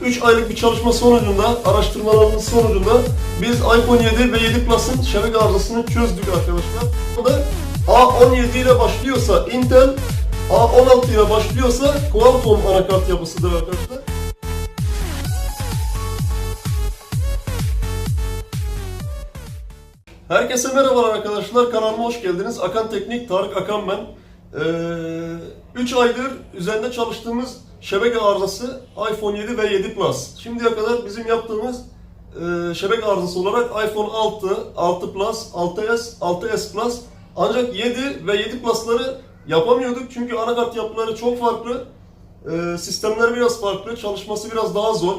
3 aylık bir çalışma sonucunda, araştırmalarımız sonucunda biz iPhone 7 ve 7 Plus'ın şebeke arızasını çözdük arkadaşlar. Bu da A17 ile başlıyorsa Intel, A16 ile başlıyorsa Qualcomm anakart yapısıdır arkadaşlar. Herkese merhabalar arkadaşlar. Kanalıma hoş geldiniz. Akan Teknik, Tarık Akan ben. 3 aydır üzerinde çalıştığımız şebeke arızası iPhone 7 ve 7 Plus. Şimdiye kadar bizim yaptığımız e, şebeke arızası olarak iPhone 6, 6 Plus, 6s, 6s Plus ancak 7 ve 7 Plus'ları yapamıyorduk çünkü anakart yapıları çok farklı. E, sistemler biraz farklı, çalışması biraz daha zor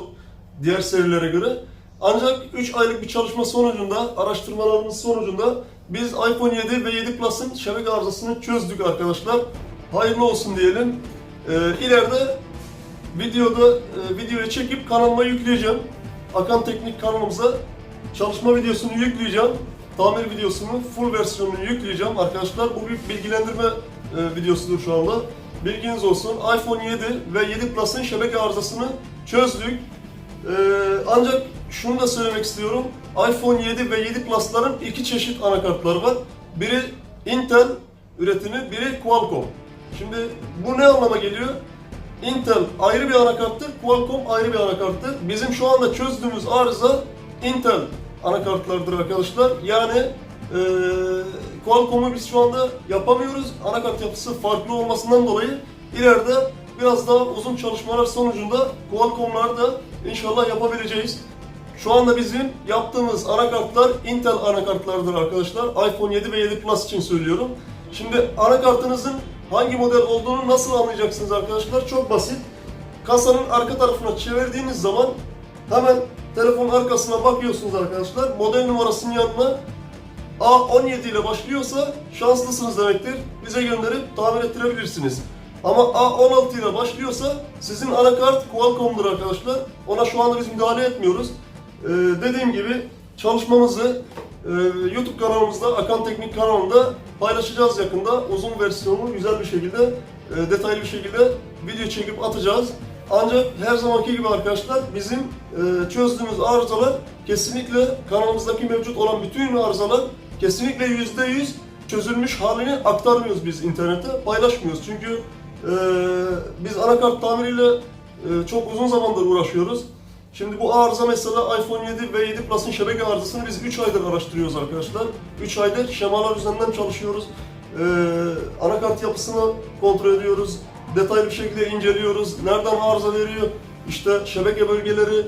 diğer serilere göre. Ancak 3 aylık bir çalışma sonucunda, araştırmalarımız sonucunda biz iPhone 7 ve 7 Plus'ın şebeke arızasını çözdük arkadaşlar. Hayırlı olsun diyelim. Ee, ileride videoda e, videoyu çekip kanalıma yükleyeceğim. Akan Teknik kanalımıza çalışma videosunu yükleyeceğim. Tamir videosunu, full versiyonunu yükleyeceğim arkadaşlar. Bu bir bilgilendirme e, videosudur şu anda. Bilginiz olsun. iPhone 7 ve 7 Plus'ın şebeke arızasını çözdük. Ee, ancak şunu da söylemek istiyorum. iPhone 7 ve 7 Plus'ların iki çeşit anakartları var. Biri Intel üretimi, biri Qualcomm. Şimdi bu ne anlama geliyor? Intel ayrı bir anakarttır, Qualcomm ayrı bir anakarttır. Bizim şu anda çözdüğümüz arıza Intel anakartlardır arkadaşlar. Yani eee Qualcomm'u biz şu anda yapamıyoruz. Anakart yapısı farklı olmasından dolayı ileride biraz daha uzun çalışmalar sonucunda Qualcomm'ları da inşallah yapabileceğiz. Şu anda bizim yaptığımız anakartlar Intel anakartlardır arkadaşlar. iPhone 7 ve 7 Plus için söylüyorum. Şimdi anakartınızın hangi model olduğunu nasıl anlayacaksınız arkadaşlar? Çok basit. Kasanın arka tarafına çevirdiğiniz zaman hemen telefonun arkasına bakıyorsunuz arkadaşlar. Model numarasının yanına A17 ile başlıyorsa şanslısınız demektir. Bize gönderip tamir ettirebilirsiniz. Ama A16 ile başlıyorsa sizin anakart Qualcomm'dur arkadaşlar. Ona şu anda biz müdahale etmiyoruz. Ee, dediğim gibi çalışmamızı e, YouTube kanalımızda, Akan Teknik kanalında paylaşacağız yakında. Uzun versiyonunu güzel bir şekilde, e, detaylı bir şekilde video çekip atacağız. Ancak her zamanki gibi arkadaşlar bizim e, çözdüğümüz arızalar kesinlikle kanalımızdaki mevcut olan bütün arızalar kesinlikle %100 çözülmüş halini aktarmıyoruz biz internete, paylaşmıyoruz. Çünkü e, biz anakart tamiriyle e, çok uzun zamandır uğraşıyoruz. Şimdi bu arıza mesela iPhone 7 ve 7 Plus'ın şebeke arızasını biz 3 aydır araştırıyoruz arkadaşlar. 3 aydır şemalar üzerinden çalışıyoruz. Ee, anakart yapısını kontrol ediyoruz. Detaylı bir şekilde inceliyoruz. Nereden arıza veriyor? İşte şebeke bölgeleri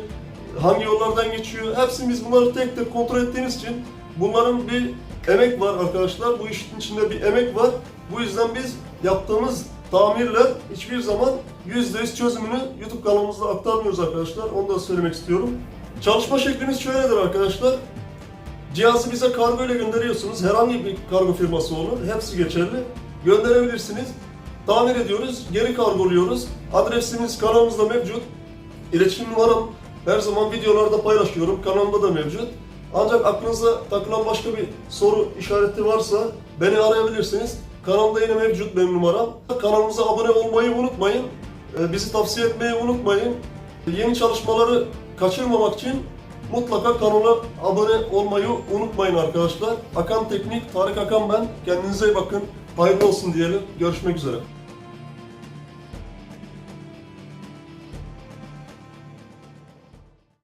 hangi yollardan geçiyor? Hepsini biz bunları tek tek kontrol ettiğimiz için bunların bir emek var arkadaşlar. Bu işin içinde bir emek var. Bu yüzden biz yaptığımız tamirler hiçbir zaman %100 çözümünü YouTube kanalımızda aktarmıyoruz arkadaşlar. Onu da söylemek istiyorum. Çalışma şeklimiz şöyledir arkadaşlar. Cihazı bize kargo ile gönderiyorsunuz. Herhangi bir kargo firması olur. Hepsi geçerli. Gönderebilirsiniz. Tamir ediyoruz. Geri kargoluyoruz. Adresimiz kanalımızda mevcut. İletişim numaram her zaman videolarda paylaşıyorum. Kanalımda da mevcut. Ancak aklınıza takılan başka bir soru işareti varsa beni arayabilirsiniz. Kanalda yine mevcut benim numaram. Kanalımıza abone olmayı unutmayın. Ee, Bizi tavsiye etmeyi unutmayın. Yeni çalışmaları kaçırmamak için mutlaka kanala abone olmayı unutmayın arkadaşlar. Akan Teknik, Tarık Akan ben. Kendinize iyi bakın. Hayırlı olsun diyelim. Görüşmek üzere.